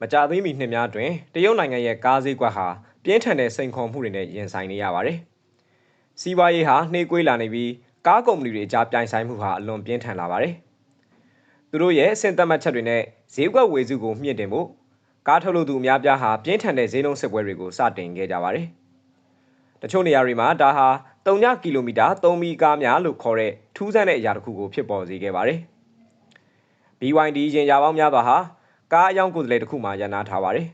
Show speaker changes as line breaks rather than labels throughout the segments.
မကြသေးမီနှစ်များတွင်တရုတ်နိုင်ငံရဲ့ကားဈေးကွက်ဟာပြင်းထန်တဲ့စိန်ခေါ်မှုတွေနဲ့ရင်ဆိုင်နေရပါတယ်။စီးပွားရေးဟာနှေးကွေးလာနေပြီးကားကုမ္ပဏီတွေအကြားပြိုင်ဆိုင်မှုဟာအလွန်ပြင်းထန်လာပါတယ်။သူတို့ရဲ့အဆင့်သတ်မှတ်ချက်တွေနဲ့ဈေးကွက်ဝေစုကိုမြင့်တင်ဖို့ကားထုတ်လုပ်သူအများပြားဟာပြင်းထန်တဲ့ဈေးနှုန်းစစ်ပွဲတွေကိုစတင်ခဲ့ကြပါတယ်။တချို့နေရာတွေမှာဒါဟာ3ကီလိုမီတာ3မီကားများလို့ခေါ်တဲ့ထူးဆန်းတဲ့အရာတစ်ခုကိုဖြစ်ပေါ်စေခဲ့ပါတယ်။ BYD ရင်ရပေါင်းများစွာဟာ ကားအယောင်ကိုယ်စားလှယ်တစ်ခုမှရန်နာထားပါတယ်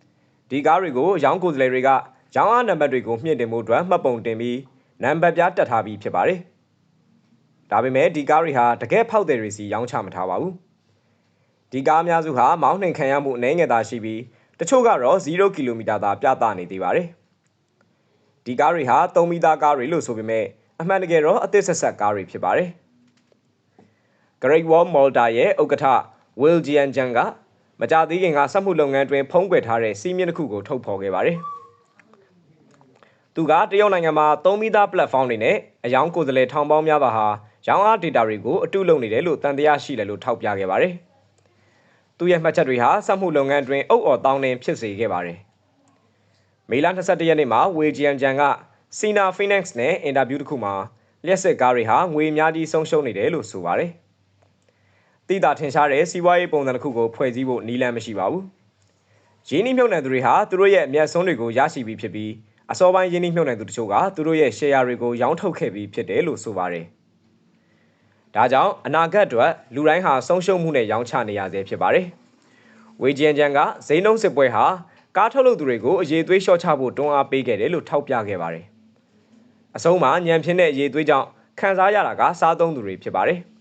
။ဒီကားတွေကိုရောင်းကိုယ်စားလှယ်တွေကရောင်းအားနံပါတ်တွေကိုမြင့်တင်မှုအတွက်မှတ်ပုံတင်ပြီးနံပါတ်ပြားတက်ထားပြီးဖြစ်ပါတယ်။ဒါပေမဲ့ဒီကားတွေဟာတကယ်ဖောက်တယ်တွေစီရောင်းချမထားပါဘူး။ဒီကားအများစုဟာမောင်းနှင်ခံရမှုအနည်းငယ်သာရှိပြီးတချို့ကတော့0ကီလိုမီတာသာပြသနေသေးပါတယ်။ဒီကားတွေဟာ3မီတာကားတွေလို့ဆိုပေမဲ့အမှန်တကယ်တော့အသစ်ဆက်ဆက်ကားတွေဖြစ်ပါတယ်။ Great Wall Malta ရဲ့ဥက္ကဋ္ဌ Will Jianjian က မကြသေးခင်ကစက်မှုလုပ်ငန်းတွင်ဖုံးကွယ်ထားတဲ့စီးမြင့်တစ်ခုကိုထုတ်ဖော်ခဲ့ပါတယ်။သူကတရုတ်နိုင်ငံမှာသုံးမိသား platform တွေနဲ့အယောင်ကိုယ်စားလှယ်ထောင်ပေါင်းများစွာဟာရောင်းအား data တွေကိုအတုလုပ်နေတယ်လို့တန်တရားရှိတယ်လို့ထောက်ပြခဲ့ပါတယ်။သူရဲ့မှတ်ချက်တွေဟာစက်မှုလုပ်ငန်းတွင်အုပ်အော်တောင်းနှင်ဖြစ်စေခဲ့ပါတယ်။မေလ22ရက်နေ့မှာဝေဂျီယန်ဂျန်ကစီနာဖီနက်စ်နဲ့အင်တာဗျူးတစ်ခုမှာလျှက်စစ်ကားတွေဟာငွေအများကြီးဆုံးရှုံးနေတယ်လို့ဆိုပါတယ်။ တိတာထင်ရှားတဲ့စီးပွားရေးပုံစံတစ်ခုကိုဖွဲ့စည်းဖို့နီးလန်းမရှိပါဘူး။ရင်းနှီးမြှုပ်နှံသူတွေဟာသူတို့ရဲ့အမျက်ဆုံးတွေကိုရရှိပြီးဖြစ်ပြီးအစောပိုင်းရင်းနှီးမြှုပ်နှံသူတချို့ကသူတို့ရဲ့ share တွေကိုရောင်းထုတ်ခဲ့ပြီးဖြစ်တယ်လို့ဆိုပါတယ်။ဒါကြောင့်အနာဂတ်အတွက်လူတိုင်းဟာဆုံးရှုံးမှုနဲ့ရောင်းချနေရဆဲဖြစ်ပါတယ်။ဝေဂျင်ဂျန်ကဈေးနှုန်းစစ်ပွဲဟာကားထုတ်လုပ်သူတွေကိုအရေးသွေးလျှော့ချဖို့တွန်းအားပေးခဲ့တယ်လို့ထောက်ပြခဲ့ပါတယ်။အဆုံးမှာညံဖြစ်တဲ့အရေးသွေးကြောင့်ခံစားရတာကစားသုံးသူတွေဖြစ်ပါတယ်။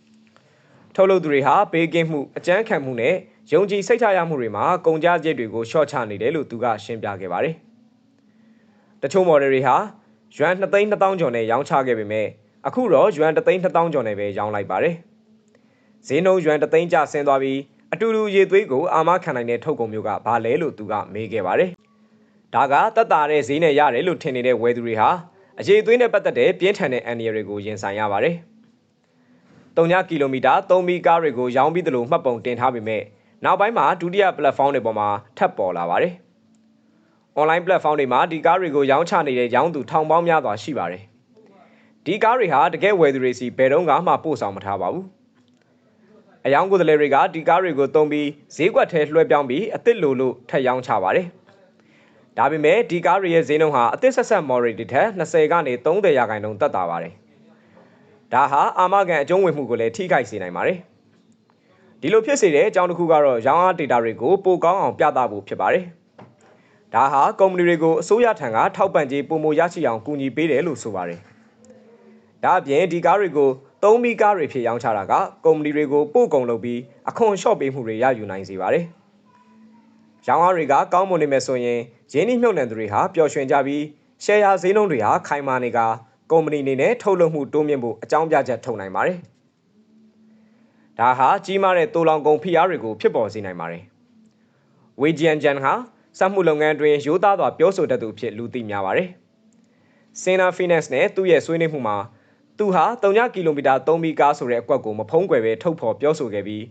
ထုတ်လုပ်သူတွေဟာဘေးကင်းမှုအကြမ်းခံမှုနဲ့ယုံကြည်စိတ်ချရမှုတွေမှာကုန်ကျစရိတ်တွေကိုရှော့ချနေတယ်လို့သူကရှင်းပြခဲ့ပါတယ်။တချို့ model တွေဟာယွမ်2သိန်း2000ကျော်နဲ့ရောင်းချခဲ့ပေမဲ့အခုတော့ယွမ်3သိန်း2000ကျော်နဲ့ပဲရောင်းလိုက်ပါတယ်။ဈေးနှုန်းယွမ်3သိန်းကျဆင်းသွားပြီးအတူတူရေသွေးကိုအာမခံနိုင်တဲ့ထုတ်ကုန်မျိုးကဘာလဲလို့သူကမေးခဲ့ပါတယ်။ဒါကတက်တာတဲ့ဈေးနဲ့ရတယ်လို့ထင်နေတဲ့ဝယ်သူတွေဟာအရေးသွေးနဲ့ပတ်သက်တဲ့ပြင်းထန်တဲ့အန္တရာယ်တွေကိုရင်ဆိုင်ရပါတယ်။ 3ကီလိုမီတာ3မီကားတွေကိုရောင်းပြီးသလိုမှတ်ပုံတင်ထားပေမဲ့နောက်ပိုင်းမှာဒုတိယ platform တွေပေါ်မှာထပ်ပေါ်လာပါတယ်။ online platform တွေမှာဒီကားတွေကိုရောင်းချနေတဲ့ရောင်းသူထောင်ပေါင်းများစွာရှိပါတယ်။ဒီကားတွေဟာတကယ်ဝယ်သူတွေစီဘယ်တော့မှပို့ဆောင်မထားပါဘူး။အယောင်ကိုယ်စားလှယ်တွေကဒီကားတွေကိုသုံးပြီးဈေးကွက်ထဲလွှဲပြောင်းပြီးအသစ်လိုလို့ထပ်ရောင်းချပါတယ်။ဒါပေမဲ့ဒီကားတွေရဲ့ဈေးနှုန်းဟာအသစ်ဆက်ဆက် model တွေထက်20ကနေ30ရာခိုင်နှုန်းတက်တာပါတယ်။ ဒါဟာအာမခံအကျုံးဝင်မှုကိုလည်းထိခိုက်စေနိုင်ပါတယ်ဒီလိုဖြစ်စေတဲ့အကြောင်းတစ်ခုကတော့ရောင်းအား data တွေကိုပိုကောင်းအောင်ပြသဖို့ဖြစ်ပါတယ်ဒါဟာကုမ္ပဏီတွေကိုအစိုးရထံကထောက်ပံ့ကြေးပုံမရရှိအောင်ကူညီပေးတယ်လို့ဆိုပါတယ်ဒါအပြင်ဒီကားတွေကိုသုံးပြီးကားတွေဖြစ်ရောင်းချတာကကုမ္ပဏီတွေကိုပို့ကုန်လုပ်ပြီးအခွန်လျှော့ပေးမှုတွေရယူနိုင်စေပါတယ်ရောင်းအားတွေကကောင်းမွန်နေမယ်ဆိုရင်ရင်းနှီးမြှုပ်နှံသူတွေဟာပျော်ရွှင်ကြပြီး share ဈေးနှုန်းတွေဟာခိုင်မာနေက ကုမ္ပဏီအနေနဲ့ထုတ်လုပ်မှုတိုးမြင့်ဖို့အကြောင်းပြချက်ထုတ်နိုင်ပါတယ်။ဒါဟာကြီးမားတဲ့တိုးလောင်ကုန်ဖိအားတွေကိုဖြစ်ပေါ်စေနိုင်ပါတယ်။ဝေဂျီယန်ဂျန်ဟာစက်မှုလုပ်ငန်းတွင်ရိုးသားစွာပြောဆိုတတ်သူဖြစ်လူသိများပါတယ်။စင်နာဖီနက်စ်နဲ့သူ့ရဲ့ဆွေးနွေးမှုမှာသူဟာ3ကီလိုမီတာ3မီကားဆိုတဲ့အကွက်ကိုမဖုံးကွယ်ပဲထုတ်ဖော်ပြောဆိုခဲ့ပြီး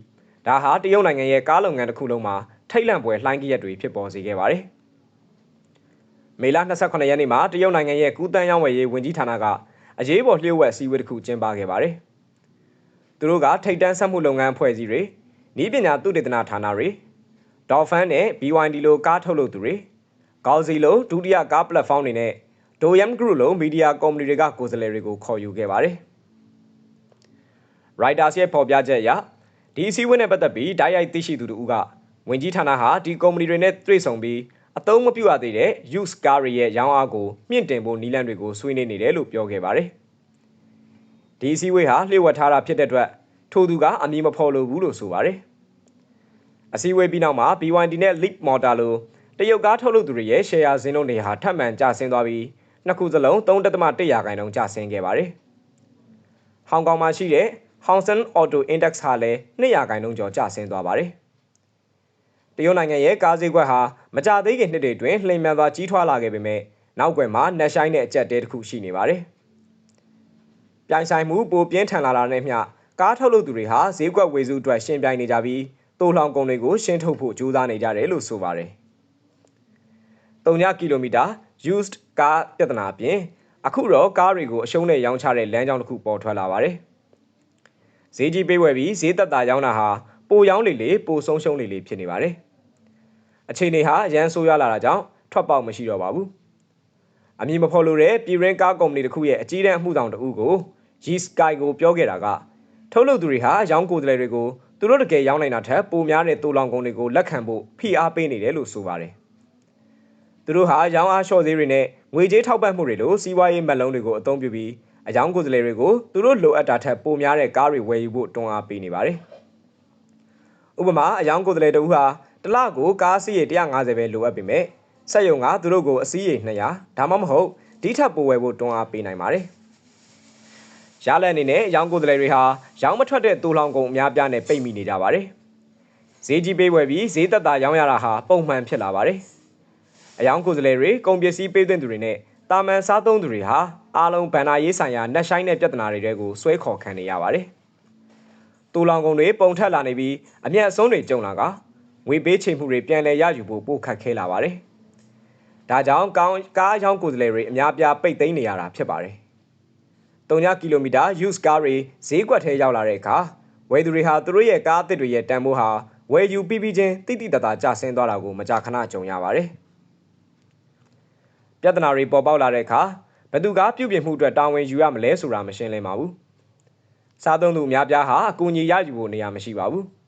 ဒါဟာတရုတ်နိုင်ငံရဲ့ကားလုပ်ငန်းတစ်ခုလုံးမှာထိတ်လန့်ပွဲလှိုင်းကြီးရက်တွေဖြစ်ပေါ်စေခဲ့ပါတယ်။ မေလ28ရက်နေ့မှာတရုတ်နိုင်ငံရဲ့ကူးတန်းရောင်းဝယ်ရေးဝန်ကြီးဌာနကအရေးပေါ်လျှို့ဝှက်စည်းဝေးတစ်ခုကျင်းပခဲ့ပါတယ်။သူတို့ကထိတ်တန်းဆက်မှုလုပ်ငန်းဖွဲ့စည်းတွေဤပညာသုတေသနဌာနတွေဒေါ်ဖန်နဲ့ BYD လိုကားထုတ်လုပ်သူတွေကောက်စီလိုဒုတိယကား platform တွေနဲ့ဒိုယမ်ဂရုလိုမီဒီယာကုမ္ပဏီတွေကကိုယ်စားလှယ်တွေကိုခေါ်ယူခဲ့ပါတယ်။ Reuters ရဲ့ဖော်ပြချက်အရဒီအစည်းအဝေးနဲ့ပတ်သက်ပြီးဓာတ်ရိုက်သိရှိသူတို့ကဝင်ကြီးဌာနဟာဒီကုမ္ပဏီတွေနဲ့တွေ့ဆုံပြီး အသုံးမပြုရသေးတဲ့ use car ရဲ့ရောင်းအားကိုမြင့်တင်ဖို့နည်းလမ်းတွေကိုဆွေးနွေးနေတယ်လို့ပြောခဲ့ပါတယ်။ဒီစည်းဝေးဟာလျှို့ဝှက်ထားတာဖြစ်တဲ့အတွက်ထိုသူကအမည်မဖော်လိုဘူးလို့ဆိုပါတယ်။အစည်းအဝေးပြီးနောက်မှာ BYD နဲ့ Leap Motor လိုတရုတ်ကားထုတ်လုပ်သူတွေရဲ့ share ဈေးနှုန်းတွေဟာထပ်မံကျဆင်းသွားပြီးနှစ်ခုစလုံး3.1ရာခိုင်နှုန်းကျဆင်းခဲ့ပါတယ်။ဟောင်ကောင်မှာရှိတဲ့ Hang Seng Auto Index ဟာလည်း2ရာခိုင်နှုန်းကျော်ကျဆင်းသွားပါတယ်။တ ရုတ်နိုင်ငံရဲ့ကားဈေးကွက်ဟာမကြသေးခင်နှစ်တွေတွင်လှိမ်မြန်စွာကြီးထွားလာခဲ့ပေမဲ့နောက်ွယ်မှာနှက်ဆိုင်တဲ့အကြက်တဲတစ်ခုရှိနေပါတယ်။ပြိုင်ဆိုင်မှုပိုပြင်းထန်လာတာနဲ့မျှကားထုတ်လုပ်သူတွေဟာဈေးကွက်ဝေစုအတွက်ရှင်ပြိုင်နေကြပြီးတိုးလောင်ကုန်တွေကိုရှင်းထုတ်ဖို့ကြိုးစားနေကြတယ်လို့ဆိုပါတယ်။3ကီလိုမီတာ used ကားပြဿနာအပြင်အခုတော့ကားတွေကိုအရှုံးနဲ့ရောင်းချတဲ့လမ်းကြောင်းတစ်ခုပေါ်ထွက်လာပါတယ်။ဈေးကြီးပေးဝယ်ပြီးဈေးသက်သာရောင်းတာဟာပိုရောင်းလေလေပိုဆုံးရှုံးလေလေဖြစ်နေပါတယ်။ အခြေအနေဟာရန်ဆိုးရလာတာကြောင့်ထွက်ပေါက်မရှိတော့ပါဘူး။အမည်မဖော်လို့တဲ့ပြည်ရင်းကားကုမ္ပဏီတစ်ခုရဲ့အကြီးတန်းအမှုဆောင်တအုပ်ကို G-Sky ကိုပြောခဲ့တာကထုတ်လုပ်သူတွေဟာရောင်းကိုယ်စားလှယ်တွေကိုသူတို့တကယ်ရောင်းနိုင်တာထက်ပိုများတဲ့တူလောင်ကုန်တွေကိုလက်ခံဖို့ဖိအားပေးနေတယ်လို့ဆိုပါတယ်။သူတို့ဟာရောင်းအားလျှော့ဈေးတွေနဲ့ငွေကြေးထောက်ပံ့မှုတွေလိုစီးပွားရေးမက်လုံးတွေကိုအသုံးပြုပြီးအယောင်ကိုယ်စားလှယ်တွေကိုသူတို့လိုအပ်တာထက်ပိုများတဲ့ကားတွေဝယ်ယူဖို့တွန်းအားပေးနေပါတယ်။ဥပမာအယောင်ကိုယ်စားလှယ်တို့ဟာ တစ်လကိုကားစီးရေ150ပဲလိုအပ်ပေမဲ့စက်ရုံကသူတို့ကိုအစီးရေ200ဒါမှမဟုတ်ဒီထက်ပိုဝယ်ဖို့တွန်းအားပေးနိုင်ပါတယ်။ရလက်အနေနဲ့ရောင်းကိုယ်စားလှယ်တွေဟာရောင်းမထွက်တဲ့တူလောင်ကုန်အများပြားနဲ့ပိတ်မိနေကြပါတယ်။ဈေးကြီးပေးဝယ်ပြီးဈေးသက်သာရောင်းရတာဟာပုံမှန်ဖြစ်လာပါတယ်။အယောင်ကိုယ်စားလှယ်တွေကုန်ပစ္စည်းပေးသွင်းသူတွေနဲ့တာမန်စားသုံးသူတွေဟာအားလုံးဗန်နာရေးဆိုင်ရာနှက်ဆိုင်တဲ့ပြဿနာတွေတွေကိုဆွဲခေါ်ခံနေရပါတယ်။တူလောင်ကုန်တွေပုံထက်လာနေပြီးအမျက်အစွန်းတွေကျုံလာက ငွေပေးချိန်မှုတွေပြန်လည်ရယူဖို့ပိုခက်ခဲလာပါတယ်။ဒါကြောင့်ကောင်းကားရောင်းကိုယ်စားလှယ်တွေအများပြားပိတ်သိမ်းနေရတာဖြစ်ပါတယ်။3ကီလိုမီတာ use ကားတွေဈေးကွက်ထဲရောက်လာတဲ့အခါဝယ်သူတွေဟာသူတို့ရဲ့ကားအသစ်တွေရဲ့တန်ဖိုးဟာဝယ်ယူပြီးပြီးချင်းတိတိတသာကျဆင်းသွားတာကိုမကြာခဏကြုံရပါတယ်။ပြဿနာတွေပေါ်ပေါက်လာတဲ့အခါဘသူကပြုပြင်မှုအတွက်တာဝန်ယူရမလဲဆိုတာမရှင်းလင်းပါဘူး။စားသုံးသူအများပြားဟာအကူအညီရယူဖို့နေရာမရှိပါဘူး။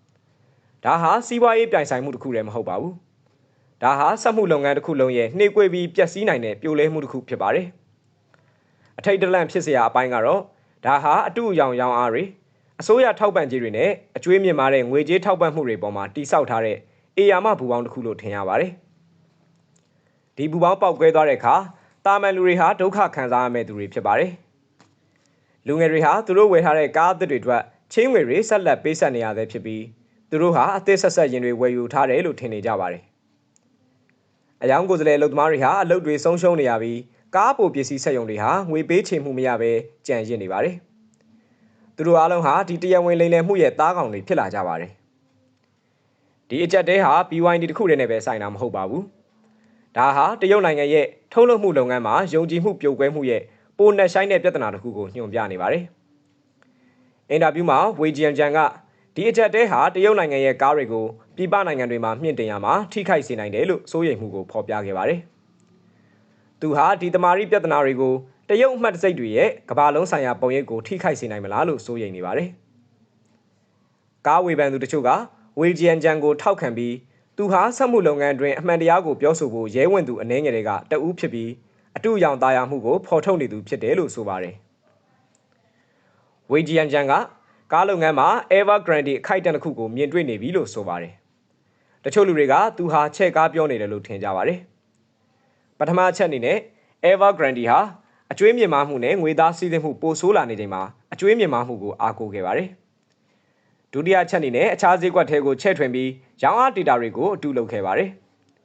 ဒါဟာစီးပွားရေးပြိုင်ဆိုင်မှုတစ်ခုလည်းမဟုတ်ပါဘူး။ဒါဟာစက်မှုလုပ်ငန်းတစ်ခုလုံးရဲ့နှေးကွေးပြီးပျက်စီးနိုင်တဲ့ပြိုလဲမှုတစ်ခုဖြစ်ပါတယ်။အထိတ်တလန့်ဖြစ်စရာအပိုင်းကတော့ဒါဟာအတူအယောင်ရောင်အားတွေအစိုးရထောက်ပံ့ကြေးတွေနဲ့အကျွေးမြင့်မာတဲ့ငွေကြေးထောက်ပံ့မှုတွေပေါ်မှာတိစောက်ထားတဲ့အေယာမဘူပေါင်းတစ်ခုလို့ထင်ရပါတယ်။ဒီဘူပေါင်းပေါက်ကွဲသွားတဲ့အခါတာမန်လူတွေဟာဒုက္ခခံစားရမယ့်သူတွေဖြစ်ပါတယ်။လူငယ်တွေဟာသူတို့ဝယ်ထားတဲ့ကားအသစ်တွေအတွက်ချင်းငွေတွေဆက်လက်ပေးဆက်နေရသေးဖြစ်ပြီး သူတို့ဟာအသစ်ဆက်ဆက်ရင်တွေဝယ်ယူထားတယ်လို့ထင်နေကြပါတယ်။အယောင်ကိုယ်စားလှယ်အလုပ်သမားတွေဟာအလုပ်တွေဆုံးရှုံးနေရပြီးကားပိုပစ္စည်းဆက်ယုံတွေဟာငွေပေးချေမှုမရဘဲကြံရစ်နေပါတယ်။သူတို့အားလုံးဟာဒီတရားဝင်လိမ်လည်မှုရဲ့သားကောင်တွေဖြစ်လာကြပါတယ်။ဒီအကြက်တဲဟာ BYD တခုတည်းနဲ့ပဲဆိုင်တာမဟုတ်ပါဘူး။ဒါဟာတရုတ်နိုင်ငံရဲ့ထုတ်လုပ်မှုလုပ်ငန်းမှာယုံကြည်မှုပြိုကွဲမှုရဲ့ပိုနှက်ဆိုင်တဲ့ပြဿနာတစ်ခုကိုညွှန်ပြနေပါတယ်။အင်တာဗျူးမှာဝေဂျီယန်ဂျန်က ဒီအကြက်တဲဟာတရုတ်နိုင်ငံရဲ့ကားတွေကိုပြည်ပနိုင်ငံတွေမှာမြင့်တင်ရမှာထိခိုက်စေနိုင်တယ်လို့စိုးရိမ်မှုကိုဖော်ပြခဲ့ပါတယ်။သူဟာဒီတမာရီပြဿနာတွေကိုတရုတ်အမှတ်တစိတ်တွေရဲ့ကမ္ဘာလုံးဆိုင်ရာပုံရိပ်ကိုထိခိုက်စေနိုင်မလားလို့စိုးရိမ်နေပါတယ်။ကားဝေဖန်သူတချို့ကဝေဂျီယန်ဂျန်ကိုထောက်ခံပြီးသူဟာစက်မှုလုပ်ငန်းအတွင်းအမှန်တရားကိုပြောဆိုဖို့ရဲဝင်သူအနေငယ်တွေကတအူးဖြစ်ပြီးအတူရောင်သားရမှုကိုဖော်ထုတ်နေသူဖြစ်တယ်လို့ဆိုပါတယ်။ဝေဂျီယန်ဂျန်က ကားလုပ်ငန်းမှာ Evergrande အခိုက်အတန့်တစ်ခုကိုမြင်တွေ့နေပြီလို့ဆိုပါတယ်။တချို့လူတွေကသူဟာချဲ့ကားပြောနေတယ်လို့ထင်ကြပါတယ်။ပထမအချက်အနေနဲ့ Evergrande ဟာအကျွေးမြင့်မားမှုနဲ့ငွေသားစည်းစိမ်မှုပိုဆိုးလာနေချိန်မှာအကျွေးမြင့်မားမှုကိုအားကိုးခဲ့ပါတယ်။ဒုတိယချက်အနေနဲ့အခြားဈေးကွက်ထဲကိုချဲ့ထွင်ပြီးရောင်းအားဒေတာတွေကိုအတူလုပ်ခဲ့ပါတယ်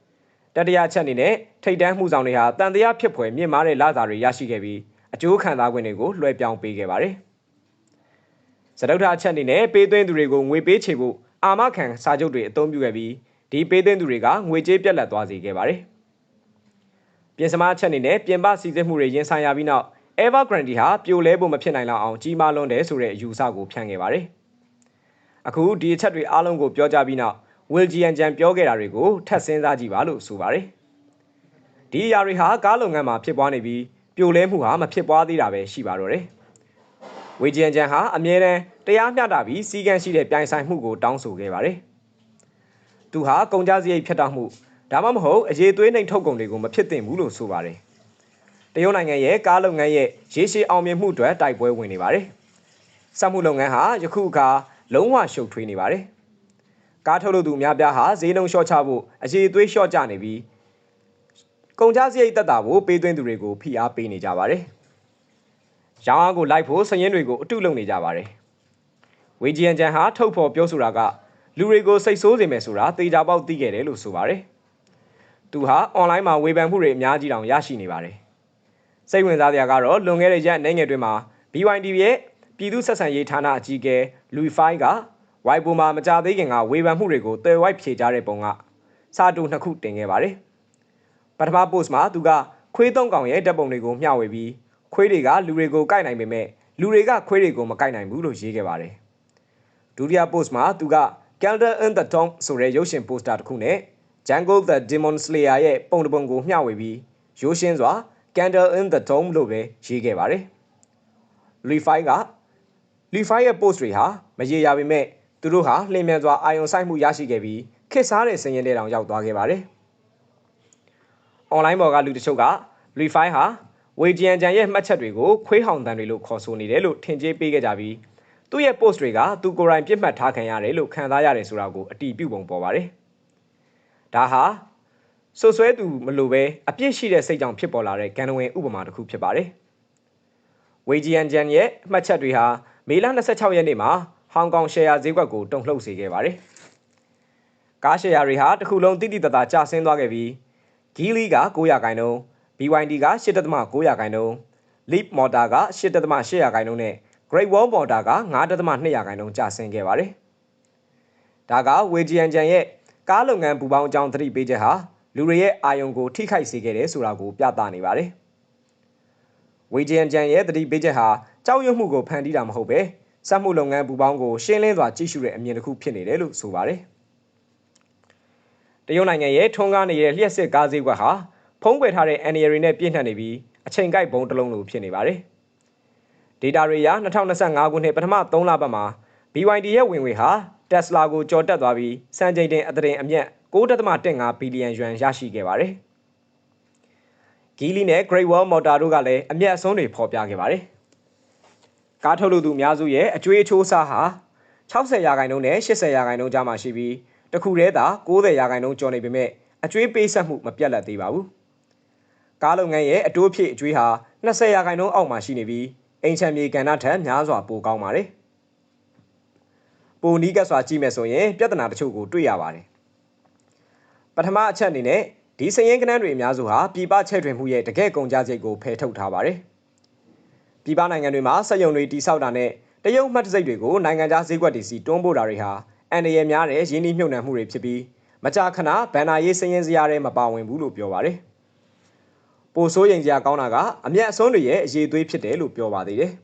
။တတိယချက်အနေနဲ့ထိတ်တန်းမှုဆောင်တွေဟာတန်တရားဖြစ်ဖွယ်မြင့်မားတဲ့လစာတွေရရှိခဲ့ပြီးအကျိုးခံစား권တွေကိုလွှဲပြောင်းပေးခဲ့ပါတယ်။ စတုထအချက်အနေနဲ့ပေးသွင်းသူတွေကိုငွေပေးချေဖို့အာမခံစာချုပ်တွေအသုံးပြုခဲ့ပြီးဒီပေးသွင်းသူတွေကငွေကြေးပြက်လက်သွားစေခဲ့ပါတယ်။ပြင်စမချက်အနေနဲ့ပြင်ပစီစစ်မှုတွေရင်ဆိုင်ရပြီးနောက် Evergrande ဟာပြိုလဲဖို့မဖြစ်နိုင်လောက်အောင်ကြီးမားလွန်းတယ်ဆိုတဲ့အယူဆကိုဖြန့်ခဲ့ပါတယ်။အခုဒီအချက်တွေအားလုံးကိုပြောကြပြီးနောက် Wilgian ကြံပြောခဲ့တာတွေကိုထပ်စဉ်းစားကြည့်ပါလို့ဆိုပါတယ်။ဒီအရာတွေဟာကားလုပ်ငန်းမှာဖြစ်ပွားနေပြီးပြိုလဲမှုဟာမဖြစ်ပွားသေးတာပဲရှိပါတော့တယ်။ ဝေဂျီယန်ဂျန်ဟာအမြဲတမ်းတရားမျှတပြီးစီကံရှိတဲ့ပြိုင်ဆိုင်မှုကိုတောင်းဆိုခဲ့ပါတယ်။သူဟာကုန်ကြစရိတ်ဖြတ်တောက်မှုဒါမှမဟုတ်အရေးသွေးနှိမ်ထုတ်ကုန်တွေကိုမဖြစ်သင့်ဘူးလို့ဆိုပါတယ်။တရုတ်နိုင်ငံရဲ့ကားလုပ်ငန်းရဲ့ရေရှည်အောင်မြင်မှုအတွက်တိုက်ပွဲဝင်နေပါတယ်။စက်မှုလုပ်ငန်းဟာယခုအခါလုံးဝရှုပ်ထွေးနေပါတယ်။ကားထုတ်လုပ်သူများပြားဟာဈေးနှုန်းလျှော့ချဖို့အရေးသွေးလျှော့ကျနေပြီးကုန်ကြစရိတ်တက်တာကိုပေးသွင်းသူတွေကိုဖိအားပေးနေကြပါတယ်။ ရောင်းအားကိုလိုက်ဖို့စည်ရင်းတွေကိုအတုလုပ်နေကြပါတယ်။ဝေဂျီယန်ဂျန်ဟာထုတ်ဖော်ပြောဆိုတာကလူတွေကိုစိတ်ဆိုးစေမယ်ဆိုတာတေချာပေါက်သိခဲ့တယ်လို့ဆိုပါတယ်။သူဟာအွန်လိုင်းမှာဝေဖန်မှုတွေအများကြီးတောင်ရရှိနေပါတယ်။စိတ်ဝင်စားစရာကတော့လွန်ခဲ့တဲ့ရက်အနေငယ်တွင်မှာ BYD ရဲ့ပြည်သူ့ဆက်ဆံရေးဌာနအကြီးအကဲလူဖိုင်းကဝိုင်ပိုမှာမကြသေးခင်ကဝေဖန်မှုတွေကိုတယ်ဝိုက်ဖြေကြတဲ့ပုံကစာတူနှစ်ခုတင်ခဲ့ပါတယ်ပထမ post မှာသူကခွေးသုံးကောင်ရဲ့ဓာတ်ပုံတွေကိုမျှဝေပြီး ခွေးတွေကလူတွေကိုကိုက်နိုင်ပေမဲ့လူတွေကခွေးတွေကိုမကိုက်နိုင်ဘူးလို့ရေးခဲ့ပါတယ်ဒုတိယ post မှာသူက Calendar in the Tomb ဆိုတဲ့ရုပ်ရှင် poster တစ်ခုနဲ့ Jungle the Demon Slayer ရဲ့ပုံတစ်ပုံကိုမျှဝေပြီးရိုးရှင်းစွာ Candle in the Tomb လို့ပဲရေးခဲ့ပါတယ်။ Levi က Levi ရဲ့ post တွေဟာမရေရာပေမဲ့သူတို့ဟာလျင်မြန်စွာအာယုံဆိုင်မှုရရှိခဲ့ပြီးခစ်စားတဲ့စင်ရင်တဲ့တောင်ရောက်သွားခဲ့ပါတယ်။ online ပေါ်ကလူတချို့က Levi ဟာ ဝေဂျီယန်ဂျန်ရဲ့မှတ်ချက်တွေကိုခွေးဟောင်တန်တွေလို့ခေါ်ဆိုနေတယ်လို့ထင်ကြေးပေးခဲ့ကြပြီးသူ့ရဲ့ post တွေကသူကိုယ်တိုင်ပြစ်မှတ်ထားခံရတယ်လို့ခံစားရတယ်ဆိုတာကိုအတီးပြုတ်ပုံပေါ်ပါတယ်။ဒါဟာဆွဆွဲသူမလိုပဲအပြစ်ရှိတဲ့စိတ်ကြောင့်ဖြစ်ပေါ်လာတဲ့ဂန်နဝင်ဥပမာတစ်ခုဖြစ်ပါတယ်။ဝေဂျီယန်ဂျန်ရဲ့မှတ်ချက်တွေဟာမေလ26ရက်နေ့မှာဟောင်ကောင်ရှယ်ယာဈေးကွက်ကိုတုံ့လှုပ်စေခဲ့ပါတယ်။ကားရှယ်ယာတွေဟာတစ်ခုလုံးတိတိတတ်တာကျဆင်းသွားခဲ့ပြီးဂီလီက900ခိုင်နှုန်း BYD က8.900ခိုင်နှုန်း Leap Motor က8.800ခိုင်နှုန်းနဲ့ Great Wall Motor က9.200ခိုင်နှုန်းကျဆင်းခဲ့ပါတယ်။ဒါကဝေဂျီယန်ဂျန်ရဲ့ကားလုပ်ငန်းပူပေါင်းအကြောင်းသတိပေးချက်ဟာလူတွေရဲ့အာယုံကိုထိခိုက်စေခဲ့တယ်ဆိုတာကိုပြသနေပါတယ်။ဝေဂျီယန်ဂျန်ရဲ့သတိပေးချက်ဟာကြောက်ရွံ့မှုကိုဖန်တီးတာမဟုတ်ပဲစက်မှုလုပ်ငန်းပူပေါင်းကိုရှင်းလင်းစွာကြည့်ရှုတဲ့အမြင်တစ်ခုဖြစ်နေတယ်လို့ဆိုပါတယ်။တရုတ်နိုင်ငံရဲ့ထွန်းကားနေတဲ့လျှက်စစ်ကားဈေးကွက်ဟာ ဖုံးကွယ်ထားတဲ့ NAR တွေနဲ့ပြည့်နှက်နေပြီးအချိန်ကိုက်ဘုံတစ်လုံးလိုဖြစ်နေပါတယ်။ data တွေအရ2025ခုနှစ်ပထမ3လပတ်မှာ BYD ရဲ့ဝင်ငွေဟာ Tesla ကိုကျော်တက်သွားပြီးစံချိန်တင်အသရင်အမြတ်9.15ဘီလီယံယွမ်ရရှိခဲ့ပါတယ်။ဂီလီနဲ့ Great Wall Motor တို့ကလည်းအမြတ်အစွန်းတွေဖော်ပြခဲ့ပါတယ်။ကားထုတ်လုပ်သူအများစုရဲ့အကျွေးအချိုးအစားဟာ60ရာခိုင်နှုန်းနဲ့80ရာခိုင်နှုန်းကြားမှာရှိပြီးတခုတည်းသာ90ရာခိုင်နှုန်းကျော်နေပေမဲ့အကျွေးပေးဆက်မှုမပြတ်လက်သေးပါဘူး။ ကားလုပ်ငန်းရဲ့အတိုးဖြစ်အကျွေးဟာ20ရာခိုင်နှုန်းအောက်မှာရှိနေပြီးအိမ်ချမ်းမြေကဏ္ဍထက်များစွာပိုကောင်းပါတယ်။ပိုနီးကပ်စွာကြည့်မယ်ဆိုရင်ပြဿနာတချို့ကိုတွေ့ရပါတယ်။ပထမအချက်အနေနဲ့ဒီစရင်ကနန်းတွေအများစုဟာပြည်ပချဲ့ထွင်မှုရဲ့တကယ့်ကုန်ကြစိတ်ကိုဖယ်ထုတ်ထားပါတယ်။ပြည်ပနိုင်ငံတွေမှာစက်ရုံတွေတိစောက်တာနဲ့တရုတ်မှတ်တစိတ်တွေကိုနိုင်ငံခြားဈေးကွက်တွေစီတွန်းပို့တာတွေဟာအန်ရည်များတဲ့ရင်းနှီးမြှုပ်နှံမှုတွေဖြစ်ပြီးမကြာခဏဗန်နာရေးစရင်စရာတွေမပါဝင်ဘူးလို့ပြောပါတယ်။ ပိုဆိုးရင်စရာကောင်းတာကအမျက်အစွန်းတွေရဲ့အရေးသွေးဖြစ်တယ်လို့ပြောပါသေးတယ်။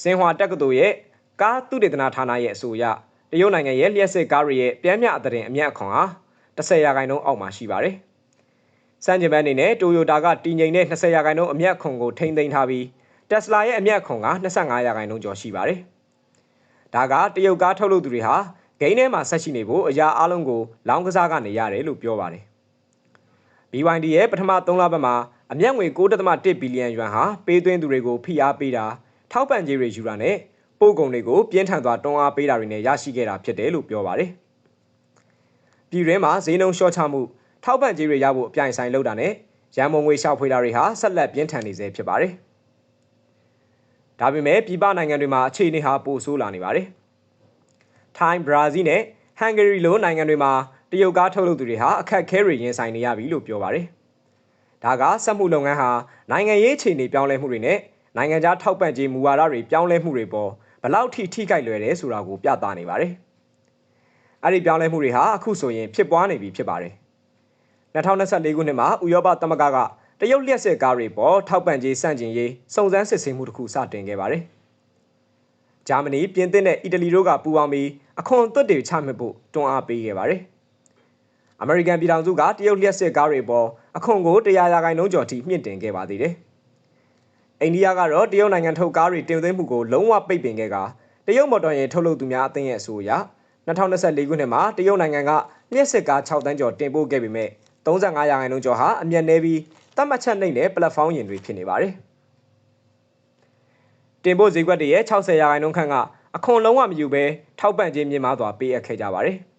စင်ဟွာတက္ကသိုလ်ရဲ့ကားသုတေသနဌာနရဲ့အဆိုအရတရုတ်နိုင်ငံရဲ့လျှက်စစ်ကားတွေရဲ့ပြမ်းမြအသတင်းအမျက်အခွန်ဟာ10ရာခိုင်နှုန်းအောက်မှာရှိပါတယ်။စံကျင်ဘက်အနေနဲ့တိုယိုတာကတည်ငြိမ်တဲ့20ရာခိုင်နှုန်းအမျက်ခွန်ကိုထိန်းသိမ်းထားပြီးတက်စလာရဲ့အမျက်ခွန်က25ရာခိုင်နှုန်းကျော်ရှိပါတယ်။ဒါကတရုတ်ကားထုတ်လုပ်သူတွေဟာဂိမ်းထဲမှာဆက်ရှိနေဖို့အရာအလုံးကိုလောင်းကစားကနေရတယ်လို့ပြောပါတယ်။ BYD ရဲ့ပထမ3လပတ်မှာအမျက်ငွေ9.1ဘီလီယံယွမ်ဟာပေးသွင်းသူတွေကိုဖိအားပေးတာထောက်ပံ့ကြေးတွေယူတာနဲ့ပို့ကုန်တွေကိုပြင်းထန်စွာတွန်းအားပေးတာတွေနဲ့ရရှိခဲ့တာဖြစ်တယ်လို့ပြောပါတယ်။ပြည်တွင်းမှာဈေးနှုန်းလျှော့ချမှုထောက်ပံ့ကြေးတွေရဖို့အပြိုင်ဆိုင်လုပ်တာနဲ့ရန်ပုံငွေရှောက်ဖွေတာတွေဟာဆက်လက်ပြင်းထန်နေဆဲဖြစ်ပါတယ်။ဒါပေမဲ့ပြည်ပနိုင်ငံတွေမှာအခြေအနေဟာပိုဆိုးလာနေပါတယ်။ထိုင်း၊ဘရာဇီးနဲ့ဟန်ဂေရီလိုနိုင်ငံတွေမှာ တရုတ်ကားထုတ်လုပ်သူတွေဟာအခက်အခဲတွေရင်ဆိုင်နေရပြီလို့ပြောပါတယ်။ဒါကစက်မှုလုပ်ငန်းဟာနိုင်ငံရေးအခြေအနေပြောင်းလဲမှုတွေနဲ့နိုင်ငံခြားထောက်ပံ့ကြေးမူဝါဒတွေပြောင်းလဲမှုတွေပေါ်ဘလောက်ထိထိခိုက်လွယ်တယ်ဆိုတာကိုပြသနေပါတယ်။အဲ့ဒီပြောင်းလဲမှုတွေဟာအခုဆိုရင်ဖြစ်ပွားနေပြီဖြစ်ပါတယ်။2024ခုနှစ်မှာဥရောပသမဂ္ဂကတရုတ်လျှက်စစ်ကားတွေပေါ်ထောက်ပံ့ကြေးစန့်ကျင်ရေးစုံစမ်းစစ်ဆေးမှုတစ်ခုစတင်ခဲ့ပါတယ်။ဂျာမနီပြင်သစ်နဲ့အီတလီတို့ကပူးပေါင်းပြီးအခွန်အသွတ်တွေချမှတ်ဖို့တွန်းအားပေးခဲ့ပါတယ်။ အမေရိကန်ပြည်ထောင်စုကတရုတ်လျှက်စစ်ကားတွေပေါ်အခွန်ကို100ရာခိုင်နှုန်းကျော်ထိမြင့်တင်ခဲ့ပါသေးတယ်။အိန္ဒိယကတော့တရုတ်နိုင်ငံထုတ်ကားတွေတင်သွင်းမှုကိုလုံးဝပိတ်ပင်ခဲ့ကတရုတ်မော်တော်ယာဉ်ထုတ်လုပ်သူများအသင်းရဲ့အဆိုအရ2024ခုနှစ်မှာတရုတ်နိုင်ငံကလျှက်စစ်ကား6တန်းကျော်တင်ပို့ခဲ့ပေမဲ့35ရာခိုင်နှုန်းကျော်ဟာအမျက်နှဲပြီးတတ်မှတ်ချက်နှိမ့်တဲ့ပလက်ဖောင်းယာဉ်တွေဖြစ်နေပါတယ်။တင်ပို့ဈေးကွက်တွေရဲ့60ရာခိုင်နှုန်းခန့်ကအခွန်လုံးဝမယူဘဲထောက်ပံ့ခြင်းမြင့်မားစွာပေးအပ်ခဲ့ကြပါတယ်။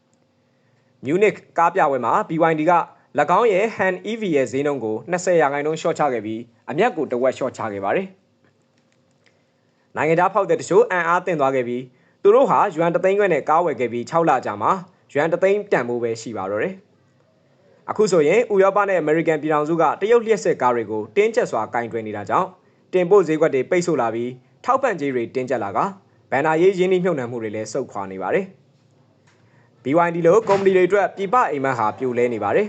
Munich ကားပြပွဲမှာ BYD က၎င်းရဲ့ Han EV ရဲ့ဈေးနှုန်းကို20ရာခိုင်နှုန်းရှော့ချခဲ့ပြီးအမျက်ကိုတဝက်ရှော့ချခဲ့ပါတယ်။နိုင်ငံသားဖောက်တဲ့တချို့အံ့အားသင့်သွားခဲ့ပြီးသူတို့ဟာယွမ်တသိန်းခွဲနဲ့ကားဝယ်ခဲ့ပြီး6လကြာမှာယွမ်တသိန်းတန်ဖိုးပဲရှိပါတော့တယ်။အခုဆိုရင်ဥရောပနဲ့အမေရိကန်ပြည်ထောင်စုကတရုတ်လျှက်စစ်ကားတွေကိုတင်းကျပ်စွာကင်တွယ်နေတာကြောင့်တင်ပို့ဈေးကွက်တွေပိတ်ဆို့လာပြီးထောက်ပံ့ကြေးတွေတင်းကျပ်လာကဘန်နာရေးရင်းနှီးမြှုပ်နှံမှုတွေလည်းစုပ်ခွာနေပါတယ်။ BYD လိုကုမ္ပဏီတွေအတွက်ပြပအိမ်မက်ဟာပြိုလဲနေပါတယ်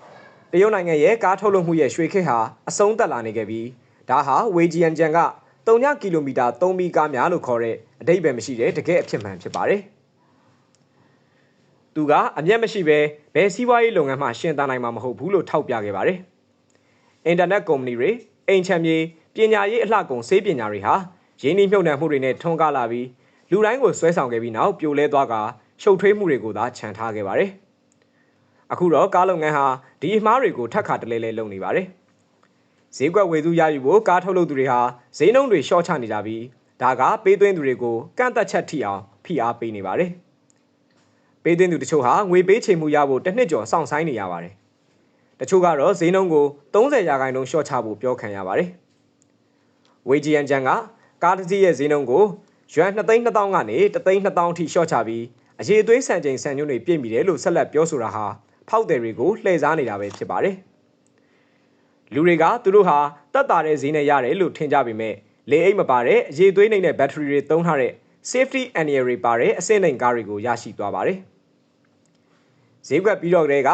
။တရုတ်နိုင်ငံရဲ့ကားထုတ်လုပ်မှုရဲ့ရွှေခေတ်ဟာအဆုံးသက်လာနေခဲ့ပြီးဒါဟာဝေဂျီယန်ဂျန်က3ကီလိုမီတာ3မီကားများလို့ခေါ်တဲ့အတိတ်ပဲမရှိတဲ့တကယ်အဖြစ်မှန်ဖြစ်ပါတယ်။သူကအမျက်မရှိဘဲဘယ်စီးပွားရေးလုပ်ငန်းမှရှင်သန်နိုင်မှာမဟုတ်ဘူးလို့ထောက်ပြခဲ့ပါတယ်။အင်တာနက်ကုမ္ပဏီတွေအိမ်ချမ်းမြေပညာရေးအလှကုန်စေးပညာတွေဟာရင်းနှီးမြှုပ်နှံမှုတွေနဲ့ထွန်းကားလာပြီးလူတိုင်းကိုဆွဲဆောင်ခဲ့ပြီးနောက်ပြိုလဲသွားက ရှုပ်ထွေးမှုတွေကိုသာခြံထားခဲ့ပါတယ်။အခုတော့ကားလုပ်ငန်းဟာဒီအမှားတွေကိုထပ်ခါတလဲလဲလုပ်နေပါတယ်။ဈေးကွက်ဝေစုရယူဖို့ကားထုတ်လုပ်သူတွေဟာဈေးနှုန်းတွေရှော့ချနေကြပြီးဒါကပေးသွင်းသူတွေကိုကန့်သက်ချက်ထိအောင်ဖိအားပေးနေပါတယ်။ပေးသွင်းသူတချို့ဟာငွေပေးချေမှုရဖို့တစ်နှစ်ကျော်စောင့်ဆိုင်းနေရပါတယ်။တချို့ကတော့ဈေးနှုန်းကို30ရာခိုင်နှုန်းရှော့ချဖို့ပြောခံရပါတယ်။ဝေဂျီယန်ဂျန်ကကားတစ်စီးရဲ့ဈေးနှုန်းကိုယွမ်2,200ကနေ3,200အထိရှော့ချပြီး အရေးအသွေးဆန်ချိန်ဆန်ညွှန်းတွေပြည့်မီတယ်လို့ဆက်လက်ပြောဆိုတာဟာဖောက်တယ်တွေကိုလှည့်စားနေတာပဲဖြစ်ပါတယ်။လူတွေကသူတို့ဟာတက်တာတဲ့ဈေးနဲ့ရတယ်လို့ထင်ကြပေမဲ့လေအိတ်မပါတဲ့အရေးအသွေးနိုင်တဲ့ဘက်ထရီတွေသုံးထားတဲ့ safety annual တွေပါတဲ့အဆင့်နိုင်ကားတွေကိုရရှိသွားပါတယ်။ဈေးကွက်ပြီးတော့ကလေးက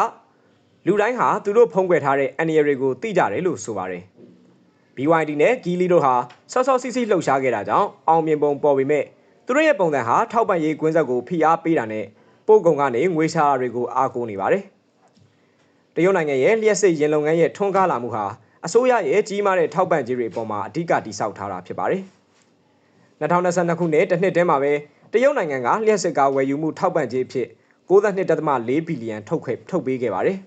လူတိုင်းဟာသူတို့ဖုံးကွယ်ထားတဲ့ annual တွေကိုသိကြတယ်လို့ဆိုပါတယ်။ BYD နဲ့ Geely တို့ဟာဆော့ဆော့စီးစီးလှုပ်ရှားခဲ့တာကြောင့်အောင်မြင်ပုံပေါ်ပေမဲ့ သူတို့ရဲ့ပုံစံဟာထောက်ပံ့ရေးကွင်းဆက်ကိုဖိအားပေးတာနဲ့ပို့ကုန်ကနေငွေရှားတွေကိုအားကိုးနေပါတယ်။တရုတ်နိုင်ငံရဲ့လျှက်စစ်ရင်လုပ်ငန်းရဲ့ထွန်းကားလာမှုဟာအစိုးရရဲ့ကြီးမားတဲ့ထောက်ပံ့ကြေးတွေအပေါ်မှာအဓိကတိစောက်ထားတာဖြစ်ပါတယ်။2022ခုနှစ်တစ်နှစ်တည်းမှာပဲတရုတ်နိုင်ငံကလျှက်စစ်ကားဝယ်ယူမှုထောက်ပံ့ကြေးဖြစ်92.4ဘီလီယံထုတ်ခဲ့ထုတ်ပေးခဲ့ပါတယ်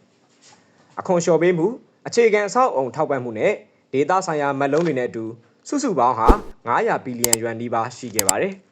။အခွန်လျှော်ပေးမှုအခြေခံအဆောက်အုံထောက်ပံ့မှုနဲ့ဒေတာဆိုင်ရာမက်လုံးတွေနဲ့အတူစုစုပေါင်းဟာ900ဘီလီယံယွမ်နီးပါးရှိခဲ့ပါတယ်။